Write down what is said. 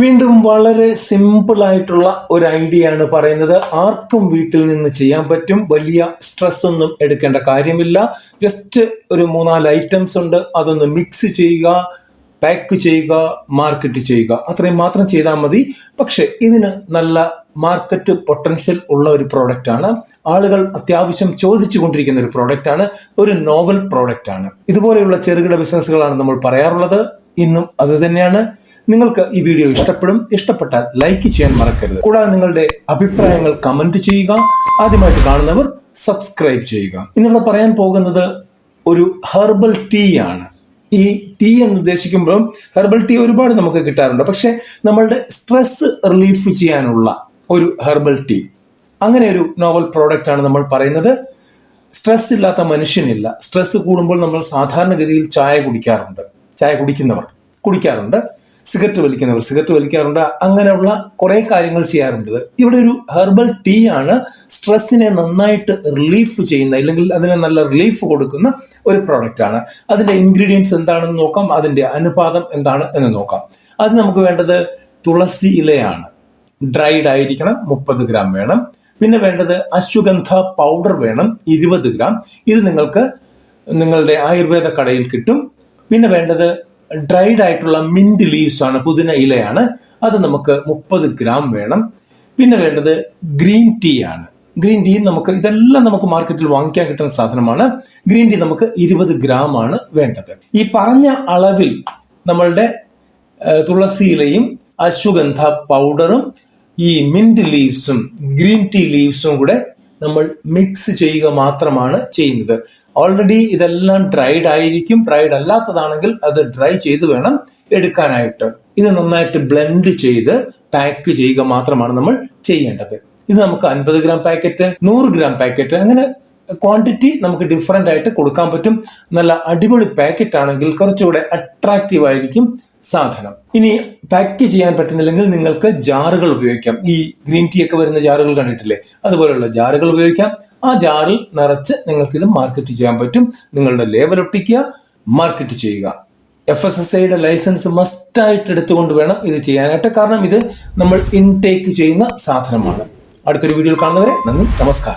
വീണ്ടും വളരെ സിമ്പിൾ ആയിട്ടുള്ള ഒരു ഐഡിയ ആണ് പറയുന്നത്. ആർക്കും വീട്ടിൽ നിന്ന് ചെയ്യാൻ പറ്റും. വലിയ സ്ട്രെസ് ഒന്നും എടുക്കേണ്ട കാര്യമില്ല. ജസ്റ്റ് ഒരു മൂന്നാൽ ഐറ്റംസ് ഉണ്ട്. അതൊന്ന് മിക്സ് ചെയ്യുക പാക്ക് ചെയ്യുക മാർക്കറ്റ് ചെയ്യുക. അത്രയും മാത്രം ചെയ്താൽ മതി. പക്ഷെ ഇതിന് നല്ല മാർക്കറ്റ് പൊട്ടൻഷ്യൽ ഉള്ള ഒരു പ്രോഡക്റ്റ് ആണ്. ആളുകൾ അത്യാവശ്യം ചോദിച്ചു കൊണ്ടിരിക്കുന്ന ഒരു പ്രോഡക്റ്റ് ആണ്. ഒരു നോവൽ പ്രോഡക്റ്റ് ആണ്. ഇതുപോലെയുള്ള ചെറുകിട ബിസിനസ്സുകളാണ് നമ്മൾ പറയാറുള്ളത്. ഇന്നും അത് തന്നെയാണ്. നിങ്ങൾക്ക് ഈ വീഡിയോ ഇഷ്ടപ്പെടും ഇഷ്ടപ്പെട്ടാൽ ലൈക്ക് ചെയ്യാൻ മറക്കരുത്. കൂടാതെ നിങ്ങളുടെ അഭിപ്രായങ്ങൾ കമന്റ് ചെയ്യുക ആദ്യമായിട്ട് കാണുന്നവർ സബ്സ്ക്രൈബ് ചെയ്യുക. ഇന്നിവിടെ പറയാൻ പോകുന്നത് ഒരു ഹെർബൽ ടീ ആണ്. ഈ ടീ എന്ന് ഉദ്ദേശിക്കുമ്പോഴും ഹെർബൽ ടീ ഒരുപാട് നമുക്ക് കിട്ടാറുണ്ട്. പക്ഷെ നമ്മളുടെ സ്ട്രെസ് റിലീഫ് ചെയ്യാനുള്ള ഒരു ഹെർബൽ ടീ അങ്ങനെ ഒരു നോവൽ പ്രോഡക്റ്റ് ആണ് നമ്മൾ പറയുന്നത്. സ്ട്രെസ് ഇല്ലാത്ത മനുഷ്യനില്ല. സ്ട്രെസ് കൂടുമ്പോൾ നമ്മൾ സാധാരണഗതിയിൽ ചായ കുടിക്കാറുണ്ട്. ചായ കുടിക്കുന്നവർ കുടിക്കാറുണ്ട്. സിഗരറ്റ് വലിക്കുന്നവർ. സിഗരറ്റ് വലിക്കാറുണ്ട്. അങ്ങനെയുള്ള കുറെ കാര്യങ്ങൾ ചെയ്യാറുണ്ട്. ഇവിടെ ഒരു ഹെർബൽ ടീ ആണ് സ്ട്രെസ്സിനെ നന്നായിട്ട് റിലീഫ് ചെയ്യുന്ന അല്ലെങ്കിൽ അതിനെ നല്ല റിലീഫ് കൊടുക്കുന്ന ഒരു പ്രോഡക്റ്റ് ആണ്. അതിന്റെ ഇൻഗ്രീഡിയൻസ് എന്താണെന്ന് നോക്കാം. അതിന്റെ അനുപാതം എന്താണ് എന്ന് നോക്കാം. അത് നമുക്ക് വേണ്ടത് തുളസി ഇലയാണ്. ഡ്രൈഡ് ആയിരിക്കണം. മുപ്പത് ഗ്രാം വേണം. പിന്നെ വേണ്ടത് അശ്വഗന്ധ പൗഡർ വേണം. ഇരുപത് ഗ്രാം ഇത് നിങ്ങൾക്ക് നിങ്ങളുടെ ആയുർവേദ കടയിൽ കിട്ടും. പിന്നെ വേണ്ടത് ഡ്രൈഡ് ആയിട്ടുള്ള മിന്റ് ലീവ്സ് ആണ് പുതിന ഇലയാണ്. അത് നമുക്ക് മുപ്പത് ഗ്രാം വേണം. പിന്നെ വേണ്ടത് ഗ്രീൻ ടീ ആണ്. ഗ്രീൻ ടീ നമുക്ക് ഇതെല്ലാം നമുക്ക് മാർക്കറ്റിൽ വാങ്ങിക്കാൻ കിട്ടുന്ന സാധനമാണ്. ഗ്രീൻ ടീ നമുക്ക് ഇരുപത് ഗ്രാം ആണ് വേണ്ടത്. ഈ പറഞ്ഞ അളവിൽ നമ്മളുടെ തുളസി ഇലയും അശ്വഗന്ധ പൗഡറും ഈ മിന്റ് ലീവ്സും ഗ്രീൻ ടീ ലീവ്സും കൂടെ നമ്മൾ മിക്സ് ചെയ്യുക മാത്രമാണ് ചെയ്യുന്നത്. ഓൾറെഡി ഇതെല്ലാം ഡ്രൈഡ് ആയിരിക്കും. ഡ്രൈഡ് അല്ലാത്തതാണെങ്കിൽ അത് ഡ്രൈ ചെയ്ത് വേണം എടുക്കാനായിട്ട്. ഇത് നന്നായിട്ട് ബ്ലെൻഡ് ചെയ്ത് പാക്ക് ചെയ്യുക മാത്രമാണ് നമ്മൾ ചെയ്യേണ്ടത്. ഇത് നമുക്ക് അൻപത് ഗ്രാം പാക്കറ്റ് നൂറ് ഗ്രാം പാക്കറ്റ് അങ്ങനെ ക്വാണ്ടിറ്റി നമുക്ക് ഡിഫറെന്റ് ആയിട്ട് കൊടുക്കാൻ പറ്റും. നല്ല അടിപൊളി പാക്കറ്റ് ആണെങ്കിൽ കുറച്ചുകൂടെ അട്രാക്റ്റീവ് ആയിരിക്കും. സാധനം. ഇനി പാക്ക് ചെയ്യാൻ പറ്റുന്നില്ലെങ്കിൽ നിങ്ങൾക്ക് ജാറുകൾ ഉപയോഗിക്കാം. ഈ ഗ്രീൻ ടീ ഒക്കെ വരുന്ന ജാറുകൾ കണ്ടിട്ടില്ലേ? അതുപോലെയുള്ള ജാറുകൾ ഉപയോഗിക്കാം. ആ ജാറിൽ നിറച്ച് നിങ്ങൾക്ക് ഇത് മാർക്കറ്റ് ചെയ്യാൻ പറ്റും. നിങ്ങളുടെ ലേബൽ ഒട്ടിക്കുക മാർക്കറ്റ് ചെയ്യുക. എഫ് എസ് എസ് ഐയുടെ ലൈസൻസ് മസ്റ്റായിട്ട് എടുത്തുകൊണ്ട് വേണം ഇത് ചെയ്യാനായിട്ട്. കാരണം ഇത് നമ്മൾ ഇൻടേക്ക് ചെയ്യുന്ന സാധനമാണ്. അടുത്തൊരു വീഡിയോയിൽ കാണുന്നവരെ നന്ദി നമസ്കാരം.